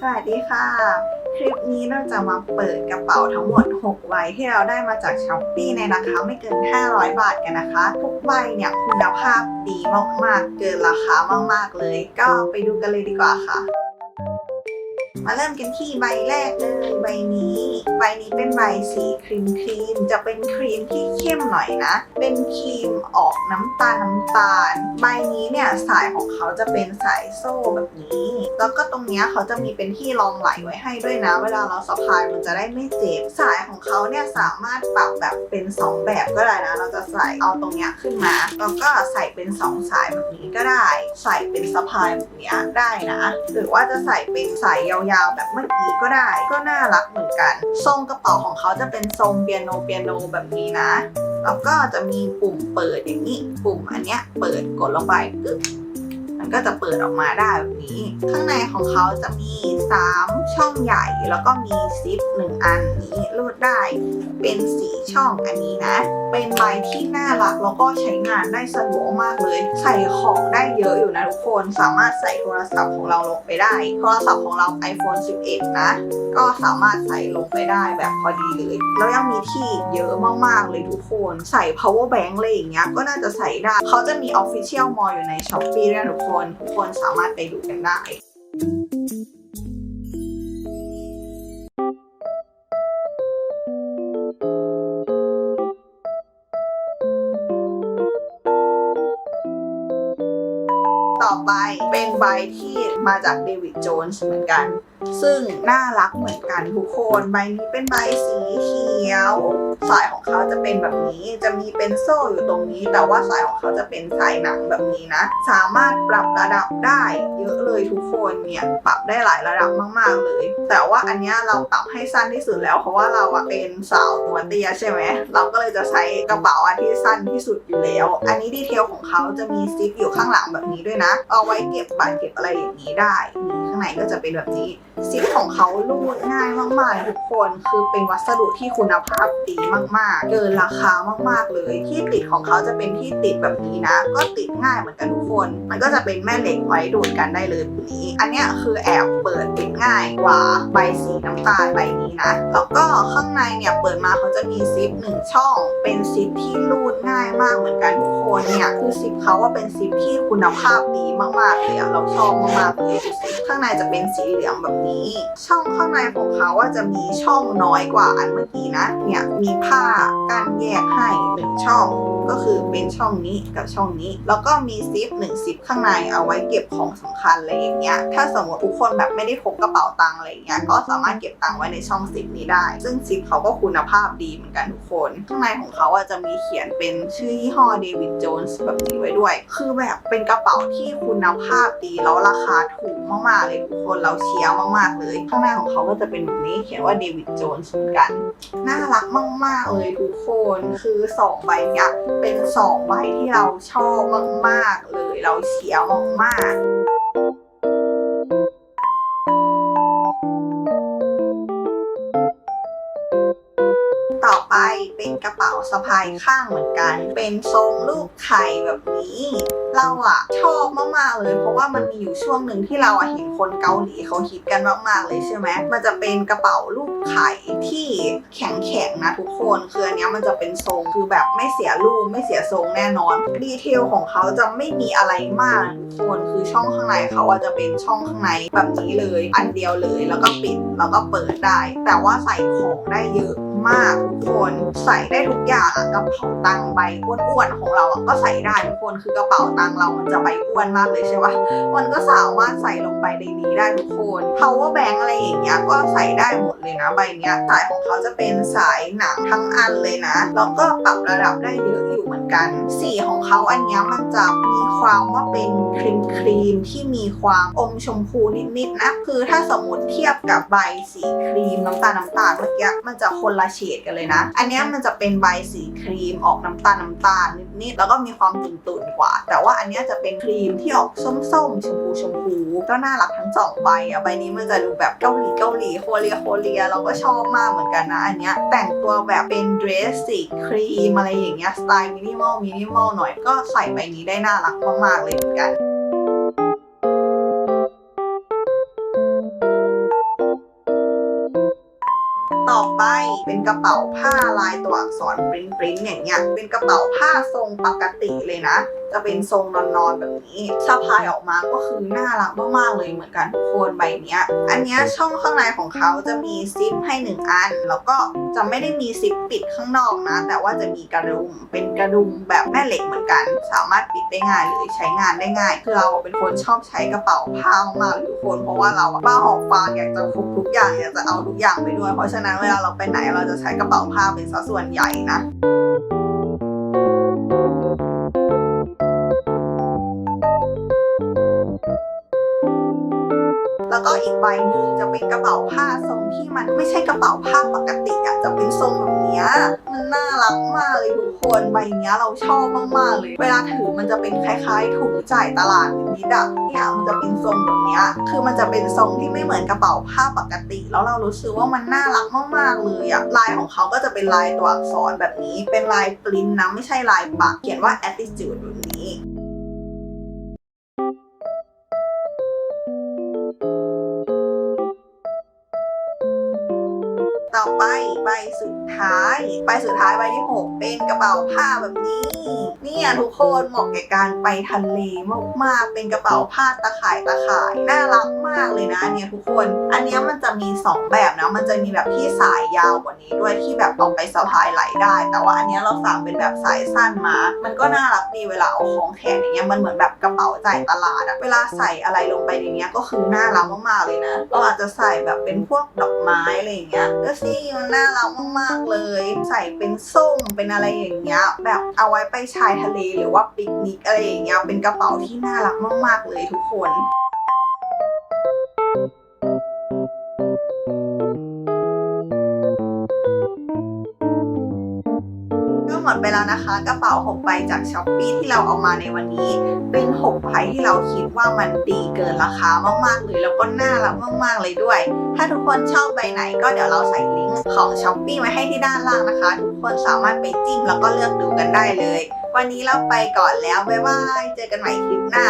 สวัสดีค่ะ คลิปนี้เราจะมาเปิดกระเป๋าทั้งหมด 6 ใบที่เราได้มาจากช้อปปีในราคาไม่เกิน 500 บาทกันนะคะ ทุกใบเนี่ยคุณภาพดีมากๆ เกินราคามากๆเลย ก็ไปดูกันเลยดีกว่าค่ะ มาเริ่มกันที่ใบแรกเลยใบนี้ ใบนี้เป็นใบสีครีมครีม จะเป็นครีมที่เข้มหน่อยนะ เป็นครีมออกน้ำตาลน้ำตาล ใบนี้เนี่ยสายของเขาจะเป็นสายโซ่แบบนี้ แล้วก็ตรงเนี้ยเขาจะมีเป็นที่รองไหลไว้ให้ด้วยนะ เวลาเราสะพายมันจะได้ไม่เจ็บ สายของเขาเนี่ยสามารถปรับแบบเป็น 2 แบบก็ได้นะ เราจะใส่เอาตรงเนี้ยขึ้นมา แล้วก็ใส่เป็น 2 สายแบบนี้ก็ได้ ใส่เป็นสะพายแบบนี้ได้นะ หรือว่าจะใส่เป็นสายยาวๆแบบเมื่อกี้ก็ได้ ก็น่ารักเหมือนกัน ทรงกระเป๋าของเขาจะเป็นทรงเปียโนเปียโนแบบนี้นะ แล้วก็จะมีปุ่มเปิดอย่างนี้ ปุ่มอันเนี้ยเปิดกดลงไปกึ๊บ มันก็จะเปิดออกมาได้แบบนี้ ข้างในของเขาจะมี 3 ช่องใหญ่ แล้วก็มีซิปหนึ่งอันนี้รูดได้เป็นสีช่องอันนี้นะ เป็นใบที่น่ารักแล้วก็ใช้งานได้สะดวกมากเลย ใส่ของได้เยอะอยู่นะทุกคน สามารถใส่โทรศัพท์ของเราลงไปได้ โทรศัพท์ของเรา iPhone 11 นะ ก็สามารถใส่ลงไปได้แบบพอดีเลย แล้วยังมีที่เยอะมากๆเลยทุกคน ใส่ power bank เลยอย่างเงี้ย ก็น่าจะใส่ได้ เขาจะมี official mall อยู่ใน Shopee ด้วยนะทุกคนทุกคนสามารถไปดูกันได้ต่อไปเป็นใบที่มาจากเดวิดโจนส์เหมือนกันซึ่งน่ารักเหมือนกันทุกคน ใบนี้เป็นใบสีเขียว สายของเขาจะเป็นแบบนี้ จะมีเป็นโซ่อยู่ตรงนี้ แต่ว่าสายของเขาจะเป็นสายหนังแบบนี้นะ สามารถปรับระดับได้เยอะเลยทุกคนเนี่ย ปรับได้หลายระดับมาก ๆ เลย แต่ว่าอันนี้เราปรับให้สั้นที่สุดแล้ว เพราะว่าเราเป็นสาวตัวเตี้ยใช่ไหม เราก็เลยจะใช้กระเป๋าอันที่สั้นที่สุดอยู่แล้ว อันนี้ดีเทลของเขาจะมีซิปอยู่ข้างหลังแบบนี้ด้วยนะ เอาไว้เก็บบัตรเก็บอะไรอย่างนี้ได้มีข้างในก็จะเป็นแบบนี้ซิปของเขาลูดง่ายมากๆทุกคนคือเป็นวัสดุที่คุณภาพดีมากๆ เกินราคามากๆเลย ที่ติดของเขาจะเป็นที่ติดแบบนี้นะ ก็ติดง่ายเหมือนกันทุกคน มันก็จะเป็นแม่เหล็กไว้ดูดกันได้เลยแบบนี้ อันนี้คือแอบเปิดปิดง่ายกว่าใบสีน้ำตาลใบนี้ นะแล้วก็ข้างในเนี่ยเปิดมาเขาจะมีซิปหนึ่งช่อง เป็นซิปที่รูดง่ายมากเหมือนกันทุกคนเนี่ยคือซิปเขาว่าเป็นซิปที่คุณภาพดีมากๆเลยอะเราชอบมากๆเลยดูสิข้างในจะเป็นสีเหลืองแบบนี้ ช่องข้างในของเขาว่าจะมีช่องน้อยกว่าอันเมื่อกี้นะเนี่ยมีผ้ากั้นแยกให้หนึ่งช่องก็คือเป็นช่องนี้กับช่องนี้ แล้วก็มีซิปหนึ่งซิปข้างในเอาไว้เก็บของสำคัญอะไรอย่างเงี้ยถ้าสมมติทุกคนแบบไม่ได้พกกระเป๋าตังค์อะไรอย่างเงี้ยก็สามารถเก็บตังค์ไว้ในช่องซิปนี้ได้ ซึ่งซิปเขาก็คุณภาพดีเหมือนกันทุกคนข้างในของเขาอะจะมีเขียนเป็นชื่อยี่ห้อเดวิดโจนส์แบบนี้ไว้ด้วย คือแบบเป็นกระเป๋าที่คุณภาพดีแล้วราคาถูกมากๆเลยทุกคนเราเชียร์มากๆเลย ข้างในของเขาก็จะเป็นแบบนี้เขียนว่าเดวิดโจนส์เหมือนกันน่ารักมาก ๆ เลยทุกคนคือสองใบเนี่ยเป็นสองใบที่เราชอบมาก ๆ เลยเราเชียร์มากๆ เป็นกระเป๋าสะพายข้างเหมือนกัน เป็นทรงรูปไข่แบบนี้ เราอะชอบมากๆเลย เพราะว่ามันมีอยู่ช่วงหนึ่งที่เราอะเห็นคนเกาหลีเขาฮิตกันมากๆเลยใช่ไหมมันจะเป็นกระเป๋ารูปไข่ที่แข็งๆนะทุกคนคืออันนี้มันจะเป็นทรงคือแบบไม่เสียรูปไม่เสียทรงแน่นอนดีเทลของเขาจะไม่มีอะไรมากทุกคนคือช่องข้างในเขาอะจะเป็นช่องข้างในแบบนี้เลย อันเดียวเลยแล้วก็ปิดแล้วก็เปิดได้ แต่ว่าใส่ของได้เยอะมากทุกคนใส่ได้ทุกอย่างอะกระเป๋าตังค์ใบอ้วนๆของเราอะก็ใส่ได้ทุกคนคือกระเป๋าตังค์เรามันจะใบอ้วนมากเลยใช่ปะมันก็สามารถใส่ลงไปในนี้ได้ทุกคน power bank อะไรอย่างเงี้ยก็ใส่ได้หมดเลยนะใบเนี้ยสายของเขาจะเป็นสายหนังทั้งอันเลยนะ แล้วก็ปรับระดับได้เยอะอยู่เหมือนกัน สีของเขาอันเนี้ยมันจะมีความว่าเป็นครีมครีมที่มีความอมชมพูนิดๆนะคือถ้าสมมติเทียบกับใบสีครีมน้ำตาลน้ำตาลเมื่อกี้มันจะคนละเฉดกันเลยนะ อันเนี้ยมันจะเป็นใบสีครีมออกน้ำตาลน้ำตาลนิดๆแล้วก็มีความตุ่นๆกว่า แต่ว่าอันนี้จะเป็นครีมที่ออกส้มๆ ชมพูชมพูก็น่ารักทั้งสองใบอะใบนี้มันจะดูแบบเกาหลีเกาหลีโคเรียโคเรียเราก็ชอบมากเหมือนกันนะ อันเนี้ยแต่งตัวแบบเป็นเดรสสีครีมอะไรอย่างเงี้ยสไตล์มินิมอลมินิมอลหน่อยก็ใส่ใบนี้ได้น่ารักมากๆเลยเหมือนกันต่อไปเป็นกระเป๋าผ้าลายตัวอักษรปริ้นปริ้นอย่างเงี้ยเป็นกระเป๋าผ้าทรงปกติเลยนะจะเป็นทรงนอนๆแบบนี้สะพายออกมาก็คือน่ารักมากๆเลยเหมือนกันทุกคนใบเนี้ย อันเนี้ยช่องข้างในของเขาจะมีซิปให้หนึ่งอัน แล้วก็จะไม่ได้มีซิปปิดข้างนอกนะ แต่ว่าจะมีกระดุมเป็นกระดุมแบบแม่เหล็กเหมือนกัน สามารถปิดได้ง่ายเลยใช้งานได้ง่าย คือเราเป็นคนชอบใช้กระเป๋าผ้ามากทุกคนเพราะว่าเราอะบ้าหอบฟางอยากจะครบทุกอย่างอยากจะเอาทุกอย่างไปด้วย เพราะฉะนั้นเวลาเราไปไหนเราจะใช้กระเป๋าผ้าเป็นสัดส่วนใหญ่นะ บหนึ่งจะเป็นกระเป๋าผ้าทรงที่มันไม่ใช่กระเป๋าผ้าปกติอะจะเป็นทรงแบบเนี้ยมันน่ารักมากเลยทุกคนใบเนี้ยเราชอบมากๆเลย เวลาถือมันจะเป็นคล้ายๆถุงจ่ายตลาดนิดอะเนี่ยมันจะเป็นทรงแบบเนี้ยคือมันจะเป็นทรงที่ไม่เหมือนกระเป๋าผ้าปกติ แล้วเรารู้สึกว่ามันน่ารักมากๆเลยอะลายของเขาก็จะเป็นลายตัวอักษรแบบนี้ เป็นลายปริ้นนะไม่ใช่ลายปักเขียนว่า attitude แบบนี้ ไปใบสุดท้าย ใบสุดท้ายใบที่ 6 เป็นกระเป๋าผ้าแบบนี้ เนี่ยทุกคนเหมาะแก่การไปทะเลมากๆ เป็นกระเป๋าผ้าตะข่ายตะข่ายน่ารักมากเลยนะเนี่ยทุกคน อันนี้มันจะมี 2 แบบนะ มันจะมีแบบที่สายยาวกว่านี้ด้วยที่แบบเอาไปสะพายไหลได้ แต่ว่าอันนี้เราสั่งเป็นแบบสายสั้นมา มันก็น่ารักดีเวลาเอาของแขนอย่างเงี้ยมันเหมือนแบบกระเป๋าจ่ายตลาดอะเวลาใส่อะไรลงไปในเนี้ยก็คือน่ารักมากๆเลยนะเราอาจจะใส่แบบเป็นพวกดอกไม้อะไรอย่างเงี้ยก็สิมันน่ารักมากๆเลย ใส่เป็นส้มเป็นอะไรอย่างเงี้ย แบบเอาไว้ไปชายทะเลหรือว่าปิกนิกอะไรอย่างเงี้ยเป็นกระเป๋าที่น่ารักมากๆเลยทุกคน หมดไปแล้วนะคะ กระเป๋า6ใบจากช้อปปีที่เราเอามาในวันนี้ เป็น6ใบที่เราคิดว่ามันดีเกินราคามากๆเลยแล้วก็น่ารักมากๆเลยด้วย ถ้าทุกคนชอบใบไหนก็เดี๋ยวเราใส่ลิงก์ของช้อปปีไว้ให้ที่ด้านล่างนะคะ ทุกคนสามารถไปจิ้มแล้วก็เลือกดูกันได้เลย วันนี้เราไปก่อนแล้วบ๊ายบายเจอกันใหม่คลิปหน้า